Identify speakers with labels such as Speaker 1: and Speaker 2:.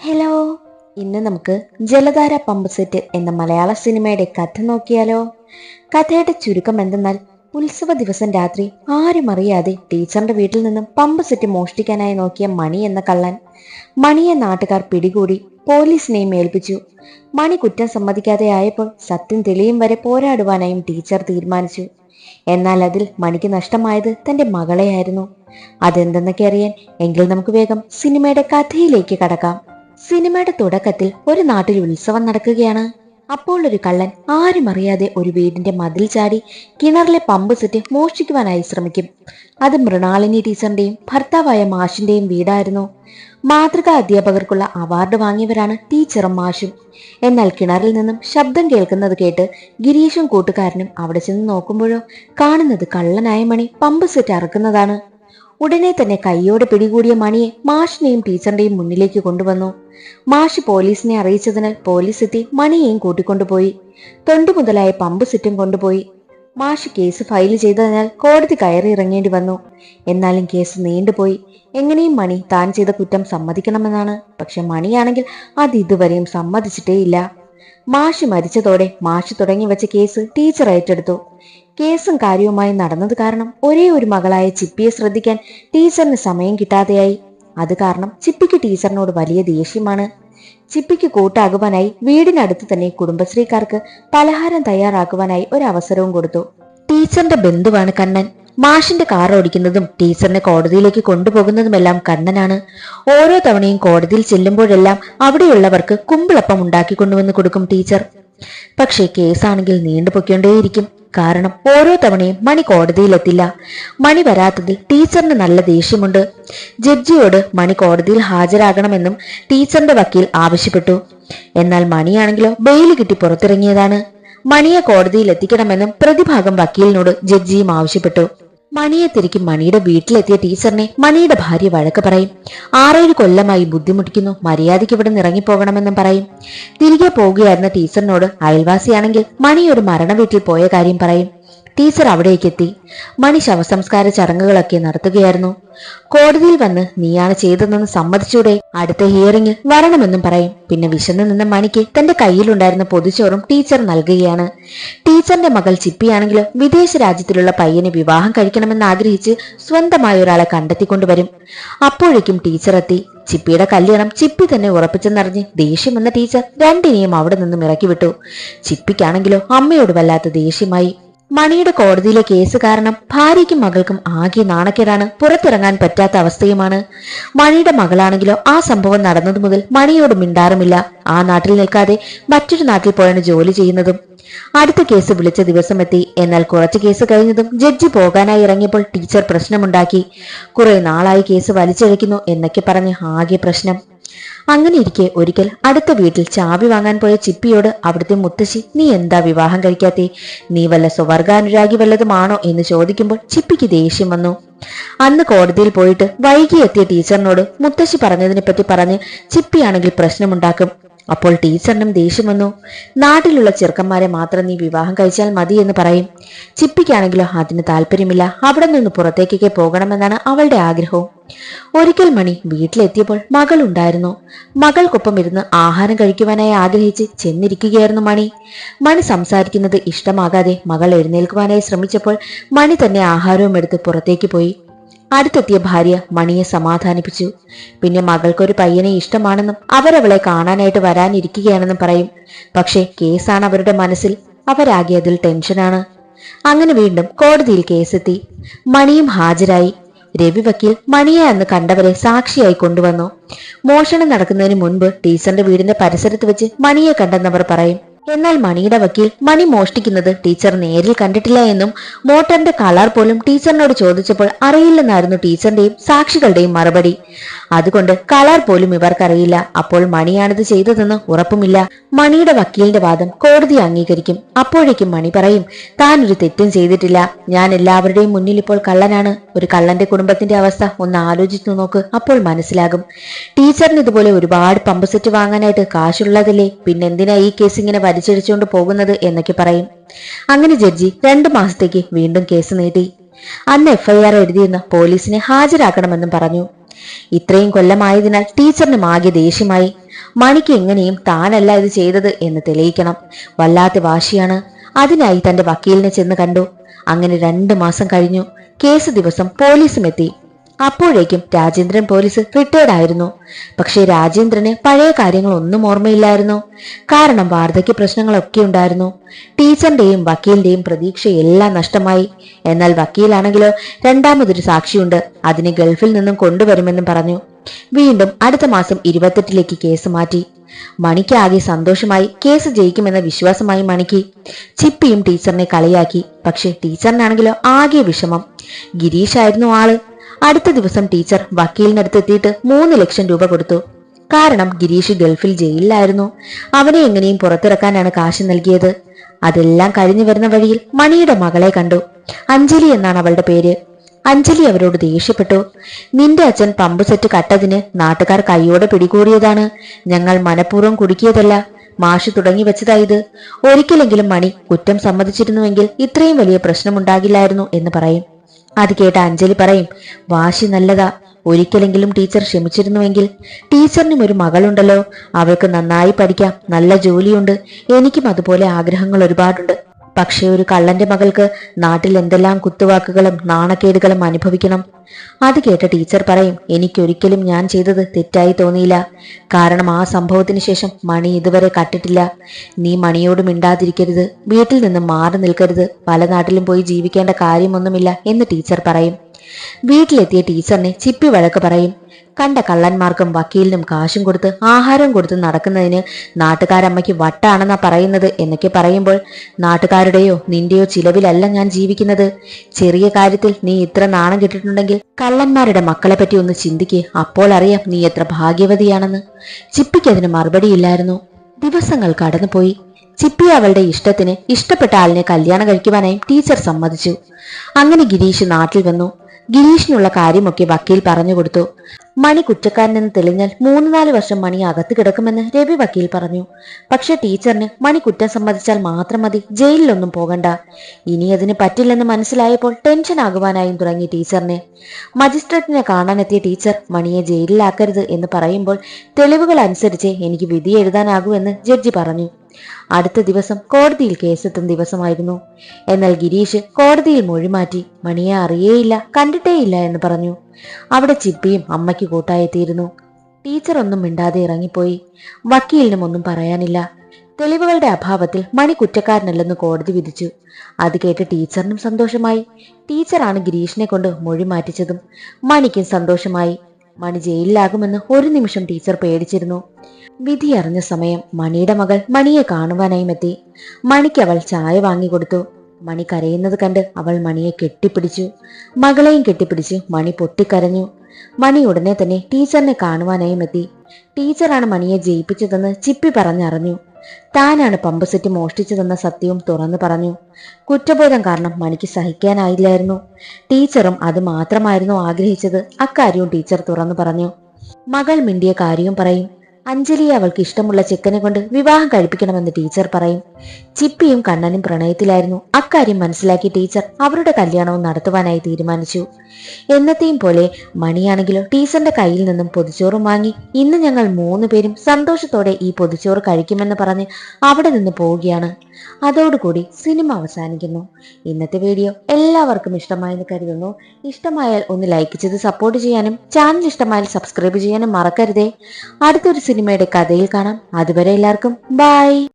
Speaker 1: Hello. ഇന്ന് നമുക്ക് ജലധാര പമ്പ് സെറ്റ് എന്ന മലയാള സിനിമയുടെ കഥ നോക്കിയാലോ? കഥയുടെ ചുരുക്കം എന്തെന്നാൽ ഉത്സവ ദിവസം രാത്രി ആരും അറിയാതെ ടീച്ചറിന്റെ വീട്ടിൽ നിന്നും പമ്പ് സെറ്റ് മോഷ്ടിക്കാനായി നോക്കിയ മണി എന്ന കള്ളൻ മണിയെ നാട്ടുകാർ പിടികൂടി പോലീസിനെയും ഏൽപ്പിച്ചു. മണി കുറ്റം സമ്മതിക്കാതെ ആയപ്പോൾ സത്യം തെളിയും വരെ പോരാടുവാനായും ടീച്ചർ തീരുമാനിച്ചു. എന്നാൽ അതിൽ മണിക്ക് നഷ്ടമായത് തന്റെ മകളെയായിരുന്നു. അതെന്തെന്നൊക്കെ അറിയാൻ എങ്കിൽ നമുക്ക് വേഗം സിനിമയുടെ കഥയിലേക്ക് കടക്കാം. സിനിമയുടെ തുടക്കത്തിൽ ഒരു നാട്ടിൽ ഉത്സവം നടക്കുകയാണ്. അപ്പോൾ ഒരു കള്ളൻ ആരും അറിയാതെ ഒരു വീടിന്റെ മതിൽ ചാടി കിണറിലെ പമ്പ് സെറ്റ് മോഷ്ടിക്കുവാനായി ശ്രമിക്കും. അത് മൃണാളിനി ടീച്ചറിന്റെയും ഭർത്താവായ മാഷിന്റെയും വീടായിരുന്നു. മാതൃകാ അധ്യാപകർക്കുള്ള അവാർഡ് വാങ്ങിയവരാണ് ടീച്ചറും മാഷും. എന്നാൽ കിണറിൽ നിന്നും ശബ്ദം കേൾക്കുന്നത് കേട്ട് ഗിരീഷും കൂട്ടുകാരനും അവിടെ ചെന്ന് നോക്കുമ്പോഴോ കാണുന്നത് കള്ളനായ മണി പമ്പ് സെറ്റ് അറക്കുന്നതാണ്. ഉടനെ തന്നെ കൈയോടെ പിടികൂടിയ മണിയെ മാഷിനെയും ടീച്ചറിന്റെയും മുന്നിലേക്ക് കൊണ്ടുവന്നു. മാഷ് പോലീസിനെ അറിയിച്ചതിനാൽ പോലീസ് എത്തി മണിയെയും കൂട്ടിക്കൊണ്ടുപോയി. തൊണ്ടു മുതലായ പമ്പ് സിറ്റും കൊണ്ടുപോയി. മാഷ് കേസ് ഫയൽ ചെയ്തതിനാൽ കോടതി കയറി ഇറങ്ങേണ്ടി വന്നു. എന്നാലും കേസ് നീണ്ടുപോയി. എങ്ങനെയും മണി താൻ ചെയ്ത കുറ്റം സമ്മതിക്കണമെന്നാണ്. പക്ഷെ മണിയാണെങ്കിൽ അത് ഇതുവരെയും സമ്മതിച്ചിട്ടേയില്ല. മാഷ് മരിച്ചതോടെ മാഷി തുടങ്ങി വെച്ച കേസ് ടീച്ചർ ഏറ്റെടുത്തു. കേസും കാര്യവുമായി നടന്നത് കാരണം ഒരേ ഒരു മകളായ ചിപ്പിയെ ശ്രദ്ധിക്കാൻ ടീച്ചറിന് സമയം കിട്ടാതെയായി. അത് കാരണം ചിപ്പിക്ക് ടീച്ചറിനോട് വലിയ ദേഷ്യമാണ്. ചിപ്പിക്ക് കൂട്ടാകുവാനായി വീടിനടുത്ത് തന്നെ കുടുംബശ്രീക്കാർക്ക് പലഹാരം തയ്യാറാക്കുവാനായി ഒരു അവസരവും കൊടുത്തു. ടീച്ചറിന്റെ ബന്ധുവാണ് കണ്ണൻ. മാഷിന്റെ കാർ ഓടിക്കുന്നതും ടീച്ചറിനെ കോടതിയിലേക്ക് കൊണ്ടുപോകുന്നതുമെല്ലാം കണ്ണനാണ്. ഓരോ തവണയും കോടതിയിൽ ചെല്ലുമ്പോഴെല്ലാം അവിടെയുള്ളവർക്ക് കുമ്പിളപ്പം ഉണ്ടാക്കി കൊണ്ടുവന്ന് കൊടുക്കും ടീച്ചർ. പക്ഷേ കേസാണെങ്കിൽ നീണ്ടുപൊയ്ക്കൊണ്ടേയിരിക്കും. കാരണം ഓരോ തവണയും മണി കോടതിയിലെത്തില്ല. മണി വരാത്തതിൽ ടീച്ചറിന് നല്ല ദേഷ്യമുണ്ട്. ജഡ്ജിയോട് മണി കോടതിയിൽ ഹാജരാകണമെന്നും ടീച്ചറിന്റെ വക്കീൽ ആവശ്യപ്പെട്ടു. എന്നാൽ മണിയാണെങ്കിലോ ബെയിൽ കിട്ടി പുറത്തിറങ്ങിയതാണ്. മണിയെ കോടതിയിൽ എത്തിക്കണമെന്നും പ്രതിഭാഗം വക്കീലിനോട് ജഡ്ജിയും ആവശ്യപ്പെട്ടു. മണിയെ തിരിക്കും മണിയുടെ വീട്ടിലെത്തിയ ടീച്ചറിനെ മണിയുടെ ഭാര്യ വഴക്ക് പറയും. ആറേഴ് കൊല്ലമായി ബുദ്ധിമുട്ടിക്കുന്നു. മര്യാദയ്ക്ക് ഇവിടെ ഇറങ്ങിപ്പോകണമെന്നും പറയും. തിരികെ പോകുകയായിരുന്ന ടീച്ചറിനോട് അയൽവാസിയാണെങ്കിൽ മണി ഒരു മരണ വീട്ടിൽ പോയ കാര്യം പറയും. ടീച്ചർ അവിടേക്കെത്തി. മണി ശവസംസ്കാര ചടങ്ങുകളൊക്കെ നടത്തുകയായിരുന്നു. കോടതിയിൽ വന്ന് നീയാണ് ചെയ്തതെന്ന് സമ്മതിച്ചൂടെ. അടുത്ത ഹിയറിംഗ് വരണമെന്നും പറയും. പിന്നെ വിശന്നു നിന്ന മണിക്ക് തന്റെ കയ്യിലുണ്ടായിരുന്ന പൊതിച്ചോറും ടീച്ചർ നൽകുകയാണ്. ടീച്ചറിന്റെ മകൾ ചിപ്പിയാണെങ്കിലും വിദേശ രാജ്യത്തിലുള്ള പയ്യനെ വിവാഹം കഴിക്കണമെന്ന് ആഗ്രഹിച്ച് സ്വന്തമായ ഒരാളെ കണ്ടെത്തിക്കൊണ്ടുവരും. അപ്പോഴേക്കും ടീച്ചർ എത്തി. ചിപ്പിയുടെ കല്യാണം ചിപ്പി തന്നെ ഉറപ്പിച്ചെന്നറിഞ്ഞ് ദേഷ്യം വന്ന ടീച്ചർ രണ്ടിനെയും അവിടെ നിന്നും ഇറക്കി വിട്ടു ചിപ്പിക്കാണെങ്കിലോ അമ്മയോട് വല്ലാത്ത ദേഷ്യമായി. മണിയുടെ കോടതിയിലെ കേസ് കാരണം ഭാര്യയ്ക്കും മകൾക്കും ആകെ നാണക്കേടാണ്. പുറത്തിറങ്ങാൻ പറ്റാത്ത അവസ്ഥയുമാണ്. മണിയുടെ മകളാണെങ്കിലോ ആ സംഭവം നടന്നതു മുതൽ മണിയോട് മിണ്ടാറുമില്ല. ആ നാട്ടിൽ നിൽക്കാതെ മറ്റൊരു നാട്ടിൽ പോയാണ് ജോലി ചെയ്യുന്നതും. അടുത്ത കേസ് വിളിച്ച ദിവസം എത്തി എന്നാൽ കുറച്ച് കേസ് കഴിഞ്ഞതും ജഡ്ജി പോകാനായി ഇറങ്ങിയപ്പോൾ ടീച്ചർ പ്രശ്നമുണ്ടാക്കി. കുറെ നാളായി കേസ് വലിച്ചഴിക്കുന്നു എന്നൊക്കെ പറഞ്ഞ് ആകെ പ്രശ്നം. അങ്ങനെ ഇരിക്കെ ഒരിക്കൽ അടുത്ത വീട്ടിൽ ചാവി വാങ്ങാൻ പോയ ചിപ്പിയോട് അവിടുത്തെ മുത്തശ്ശി നീ എന്താ വിവാഹം കഴിക്കാത്തെ? നീ വല്ല സ്വർഗാനുരാഗി വല്ലതുമാണോ? എന്ന് ചോദിക്കുമ്പോൾ ചിപ്പിക്ക് ദേഷ്യം വന്നു. അന്ന് കോടതിയിൽ പോയിട്ട് വൈകി എത്തിയ ടീച്ചറിനോട് മുത്തശ്ശി പറഞ്ഞതിനെ പറ്റി പറഞ്ഞ് ചിപ്പിയാണെങ്കിൽ പ്രശ്നമുണ്ടാക്കും. അപ്പോൾ ടീച്ചറിനും ദേഷ്യം വന്നു. നാട്ടിലുള്ള ചെറുക്കന്മാരെ മാത്രം നീ വിവാഹം കഴിച്ചാൽ മതി എന്ന് പറയും. ചിപ്പിക്കാണെങ്കിലോ അതിന് താല്പര്യമില്ല. അവിടെ നിന്ന് പുറത്തേക്കൊക്കെ പോകണമെന്നാണ് അവളുടെ ആഗ്രഹവും. ഒരിക്കൽ മണി വീട്ടിലെത്തിയപ്പോൾ മകൾ ഉണ്ടായിരുന്നു. മകൾക്കൊപ്പം ഇരുന്ന് ആഹാരം കഴിക്കുവാനായി ആഗ്രഹിച്ച് ചെന്നിരിക്കുകയായിരുന്നു മണി. മണി സംസാരിക്കുന്നത് ഇഷ്ടമാകാതെ മകൾ എഴുന്നേൽക്കുവാനായി ശ്രമിച്ചപ്പോൾ മണി തന്നെ ആഹാരവും എടുത്ത് പുറത്തേക്ക് പോയി. അടുത്തെത്തിയ ഭാര്യ മണിയെ സമാധാനിപ്പിച്ചു. പിന്നെ മകൾക്കൊരു പയ്യനെ ഇഷ്ടമാണെന്നും അവരവളെ കാണാനായിട്ട് വരാനിരിക്കുകയാണെന്നും പറയും. പക്ഷേ കേസാണ് അവരുടെ മനസ്സിൽ. അവരാകെ അതിൽ ടെൻഷനാണ്. അങ്ങനെ വീണ്ടും കോടതിയിൽ കേസെത്തി. മണിയും ഹാജരായി. രവി വക്കീൽ മണിയെ അന്ന് കണ്ടവരെ സാക്ഷിയായി കൊണ്ടുവന്നു. മോഷണം നടക്കുന്നതിന് മുൻപ് ടീച്ചറിന്റെ വീടിന്റെ പരിസരത്ത് വെച്ച് മണിയെ കണ്ടെന്നവർ പറയും. എന്നാൽ മണിയുടെ വക്കീൽ മണി മോഷ്ടിക്കുന്നത് ടീച്ചർ നേരിൽ കണ്ടിട്ടില്ല എന്നും മോട്ടറിന്റെ കളർ പോലും ടീച്ചറിനോട് ചോദിച്ചപ്പോൾ അറിയില്ലെന്നായിരുന്നു ടീച്ചറിന്റെയും സാക്ഷികളുടെയും മറുപടി. അതുകൊണ്ട് കളർ പോലും ഇവർക്കറിയില്ല. അപ്പോൾ മണിയാണിത് ചെയ്തതെന്ന് ഉറപ്പുമില്ല. മണിയുടെ വക്കീലിന്റെ വാദം കോടതി അംഗീകരിക്കും. അപ്പോഴേക്കും മണി പറയും താൻ ഒരു തെറ്റും ചെയ്തിട്ടില്ല. ഞാൻ എല്ലാവരുടെയും മുന്നിൽ ഇപ്പോൾ കള്ളനാണ്. ഒരു കള്ളന്റെ കുടുംബത്തിന്റെ അവസ്ഥ ഒന്ന് ആലോചിച്ചു നോക്ക് അപ്പോൾ മനസ്സിലാകും. ടീച്ചറിന് ഇതുപോലെ ഒരുപാട് പമ്പ് സെറ്റ് വാങ്ങാനായിട്ട് കാശുള്ളതല്ലേ? പിന്നെന്തിനാ ഈ കേസ് ഇങ്ങനെ വലിച്ചഴിച്ചുകൊണ്ട് പോകുന്നത് എന്നൊക്കെ പറയും. അങ്ങനെ ജഡ്ജി രണ്ടു മാസത്തേക്ക് വീണ്ടും കേസ് നീട്ടി. അന്ന് എഫ്ഐആർ എഴുതിയെന്ന് പോലീസിനെ ഹാജരാക്കണമെന്നും പറഞ്ഞു. ഇത്രയും കൊല്ലമായതിനാൽ ടീച്ചറിന് ആകെ ദേഷ്യമായി. മണിക്ക് എങ്ങനെയും താനല്ല ഇത് ചെയ്തത് എന്ന് തെളിയിക്കണം. വല്ലാത്ത വാശിയാണ്. അതിനായി തന്റെ വക്കീലിനെ ചെന്ന് കണ്ടു. അങ്ങനെ രണ്ടു മാസം കഴിഞ്ഞു. കേസ് ദിവസം പോലീസും എത്തി. അപ്പോഴേക്കും രാജേന്ദ്രൻ പോലീസ് റിട്ടയർഡ് ആയിരുന്നു. പക്ഷേ രാജേന്ദ്രന് പഴയ കാര്യങ്ങളൊന്നും ഓർമ്മയില്ലായിരുന്നു. കാരണം വാർദ്ധക്യ പ്രശ്നങ്ങളൊക്കെ ഉണ്ടായിരുന്നു. ടീച്ചറിന്റെയും വക്കീലിന്റെയും പ്രതീക്ഷ എല്ലാം നഷ്ടമായി. എന്നാൽ വക്കീലാണെങ്കിലോ രണ്ടാമതൊരു സാക്ഷിയുണ്ട്. അതിനെ ഗൾഫിൽ നിന്നും കൊണ്ടുവരുമെന്നും പറഞ്ഞു. വീണ്ടും അടുത്ത മാസം ഇരുപത്തെട്ടിലേക്ക് കേസ് മാറ്റി. മണിക്ക് ആകെ സന്തോഷമായി കേസ് ജയിക്കുമെന്ന വിശ്വാസമായി മണിക്ക്. ചിപ്പിയും ടീച്ചറിനെ കളിയാക്കി. പക്ഷെ ടീച്ചറിനാണെങ്കിലോ ആകെ വിഷമം. ഗിരീഷായിരുന്നു ആൾ. അടുത്ത ദിവസം ടീച്ചർ വക്കീലിനടുത്തെത്തിയിട്ട് മൂന്ന് ലക്ഷം രൂപ കൊടുത്തു. കാരണം ഗിരീഷ് ഗൾഫിൽ ജയിലിലായിരുന്നു. അവനെ എങ്ങനെയും പുറത്തിറക്കാനാണ് കാശ് നൽകിയത്. അതെല്ലാം കഴിഞ്ഞു വരുന്ന വഴിയിൽ മണിയുടെ മകളെ കണ്ടു. അഞ്ജലി എന്നാണ് അവളുടെ പേര്. അഞ്ജലി അവരോട് ദേഷ്യപ്പെട്ടു. നിന്റെ അച്ഛൻ പമ്പ് സെറ്റ് കട്ടതിന് നാട്ടുകാർ കൈയോടെ പിടികൂടിയതാണ്. ഞങ്ങൾ മനഃപൂർവം കുടുക്കിയതല്ല. മാഷ് തുടങ്ങി വെച്ചതായത് ഒരിക്കലെങ്കിലും മണി കുറ്റം സമ്മതിച്ചിരുന്നുവെങ്കിൽ ഇത്രയും വലിയ പ്രശ്നമുണ്ടാകില്ലായിരുന്നു എന്ന് പറയും. അത് കേട്ട അഞ്ജലി പറയും വാശി നല്ലതാ. ഒരിക്കലെങ്കിലും ടീച്ചർ ക്ഷമിച്ചിരുന്നുവെങ്കിൽ. ടീച്ചറിനും ഒരു മകളുണ്ടല്ലോ. അവൾക്ക് നന്നായി പഠിക്കാം. നല്ല ജോലിയുണ്ട്. എനിക്കും അതുപോലെ ആഗ്രഹങ്ങൾ ഒരുപാടുണ്ട്. പക്ഷേ ഒരു കള്ളന്റെ മകൾക്ക് നാട്ടിൽ എന്തെല്ലാം കുത്തുവാക്കുകളും നാണക്കേടുകളും അനുഭവിക്കണം? അത് കേട്ട ടീച്ചർ പറയും എനിക്കൊരിക്കലും ഞാൻ ചെയ്തത് തെറ്റായി തോന്നിയില്ല. കാരണം ആ സംഭവത്തിന് ശേഷം മണി ഇതുവരെ കട്ടിട്ടില്ല. നീ മണിയോട് മിണ്ടാതിരിക്കരുത്. വീട്ടിൽ നിന്ന് മാറി നിൽക്കരുത്. പല നാട്ടിലും പോയി ജീവിക്കേണ്ട കാര്യമൊന്നുമില്ല എന്ന് ടീച്ചർ പറയും. വീട്ടിലെത്തിയ ടീച്ചറിനെ ചിപ്പി വഴക്ക് പറയും. കണ്ട കള്ളന്മാർക്കും വക്കീലിനും കാശും കൊടുത്ത് ആഹാരം കൊടുത്ത് നടക്കുന്നതിന് നാട്ടുകാരമ്മയ്ക്ക് വട്ടാണെന്നാ പറയുന്നത് എന്നൊക്കെ പറയുമ്പോൾ നാട്ടുകാരുടെയോ നിന്റെയോ ചിലവിലല്ല ഞാൻ ജീവിക്കുന്നത്. ചെറിയ കാര്യത്തിൽ നീ ഇത്ര നാണം കിട്ടിയിട്ടുണ്ടെങ്കിൽ കള്ളന്മാരുടെ മക്കളെ പറ്റി ഒന്ന് ചിന്തിക്ക്. അപ്പോൾ അറിയാം നീ എത്ര ഭാഗ്യവതിയാണെന്ന്. ചിപ്പിക്ക് അതിന് മറുപടിയില്ലായിരുന്നു ദിവസങ്ങൾ കടന്നുപോയി. ചിപ്പി അവളുടെ ഇഷ്ടത്തിന് ഇഷ്ടപ്പെട്ട ആളിനെ കല്യാണം കഴിക്കുവാനായി ടീച്ചർ സമ്മതിച്ചു. അങ്ങനെ ഗിരീഷ് നാട്ടിൽ വന്നു. ഗിരീഷിനുള്ള കാര്യമൊക്കെ വക്കീൽ പറഞ്ഞു കൊടുത്തു. മണി കുറ്റക്കാരനെന്ന് തെളിഞ്ഞാൽ മൂന്ന് നാല് വർഷം മണി അകത്ത് കിടക്കുമെന്ന് രവി വക്കീൽ പറഞ്ഞു. പക്ഷെ ടീച്ചറിന് മണി കുറ്റം സമ്മതിച്ചാൽ മാത്രം മതി ജയിലിലൊന്നും പോകണ്ട. ഇനി അതിന് പറ്റില്ലെന്ന് മനസ്സിലായപ്പോൾ ടെൻഷൻ ആകുവാനായും തുടങ്ങി ടീച്ചറിനെ. മജിസ്ട്രേറ്റിനെ കാണാനെത്തിയ ടീച്ചർ മണിയെ ജയിലിലാക്കരുത് എന്ന് പറയുമ്പോൾ തെളിവുകൾ അനുസരിച്ച് എനിക്ക് വിധി എഴുതാനാകൂ എന്ന് ജഡ്ജി പറഞ്ഞു. അടുത്ത ദിവസം കോടതിയിൽ കേസെത്തും ദിവസമായിരുന്നു. എന്നാൽ ഗിരീഷ് കോടതിയിൽ മൊഴിമാറ്റി മണിയെ അറിയേയില്ല കണ്ടിട്ടേയില്ല എന്ന് പറഞ്ഞു. അവിടെ ചിപ്പിയും അമ്മയ്ക്ക് കൂട്ടായെത്തിയിരുന്നു. ടീച്ചർ ഒന്നും മിണ്ടാതെ ഇറങ്ങിപ്പോയി. വക്കീലിനും ഒന്നും പറയാനില്ല. തെളിവുകളുടെ അഭാവത്തിൽ മണി കുറ്റക്കാരനല്ലെന്ന് കോടതി വിധിച്ചു. അത് കേട്ട് ടീച്ചറിനും സന്തോഷമായി. ടീച്ചറാണ് ഗിരീഷിനെ കൊണ്ട് മൊഴി മാറ്റിച്ചതും മണിക്കും സന്തോഷമായി. മണി ജയിലിലാകുമെന്ന് ഒരു നിമിഷം ടീച്ചർ പേടിച്ചിരുന്നു. വിധി അറിഞ്ഞ സമയം മണിയുടെ മകൾ മണിയെ കാണുവാനായും എത്തി. മണിക്ക് അവൾ ചായ വാങ്ങിക്കൊടുത്തു മണി കരയുന്നത് കണ്ട് അവൾ മണിയെ കെട്ടിപ്പിടിച്ചു. മകളെയും കെട്ടിപ്പിടിച്ച് മണി പൊട്ടിക്കരഞ്ഞു. മണി ഉടനെ തന്നെ ടീച്ചറിനെ കാണുവാനായും എത്തി. ടീച്ചറാണ് മണിയെ ജയിപ്പിച്ചതെന്ന് ചിപ്പി പറഞ്ഞറിഞ്ഞു. താനാണ് പമ്പ് സെറ്റ് മോഷ്ടിച്ചതെന്ന സത്യവും തുറന്നു പറഞ്ഞു. കുറ്റബോധം കാരണം മണിക്ക് സഹിക്കാനായില്ലായിരുന്നു. ടീച്ചറും അത് മാത്രമായിരുന്നു ആഗ്രഹിച്ചത്. അക്കാര്യവും ടീച്ചർ തുറന്നു പറഞ്ഞു. മകൾ മിണ്ടിയ കാര്യവും പറയും. അഞ്ജലിയെ അവൾക്ക് ഇഷ്ടമുള്ള ചെക്കനെ കൊണ്ട് വിവാഹം കഴിപ്പിക്കണമെന്ന് ടീച്ചർ പറയും. ചിപ്പിയും കണ്ണനും പ്രണയത്തിലായിരുന്നു. അക്കാര്യം മനസ്സിലാക്കി ടീച്ചർ അവരുടെ കല്യാണവും നടത്തുവാനായി തീരുമാനിച്ചു. എന്നത്തെയും പോലെ മണിയാണെങ്കിലോ ടീച്ചറിന്റെ കയ്യിൽ നിന്നും പൊതിച്ചോറും വാങ്ങി ഇന്ന് ഞങ്ങൾ മൂന്ന് പേരും സന്തോഷത്തോടെ ഈ പൊതിച്ചോറ് കഴിക്കുമെന്ന് പറഞ്ഞ് അവിടെ നിന്ന് പോവുകയാണ്. അതോടുകൂടി സിനിമ അവസാനിക്കുന്നു. ഇന്നത്തെ വീഡിയോ എല്ലാവർക്കും ഇഷ്ടമായെന്ന് കരുതുന്നു. ഇഷ്ടമായാൽ ഒന്ന് ലൈക്ക് ചെയ്ത് സപ്പോർട്ട് ചെയ്യാനും ചാനൽ ഇഷ്ടമായാൽ സബ്സ്ക്രൈബ് ചെയ്യാനും മറക്കരുതേ. അടുത്തൊരു സിനിമയുടെ കഥയിൽ കാണാം. അതുവരെ എല്ലാവർക്കും ബൈ.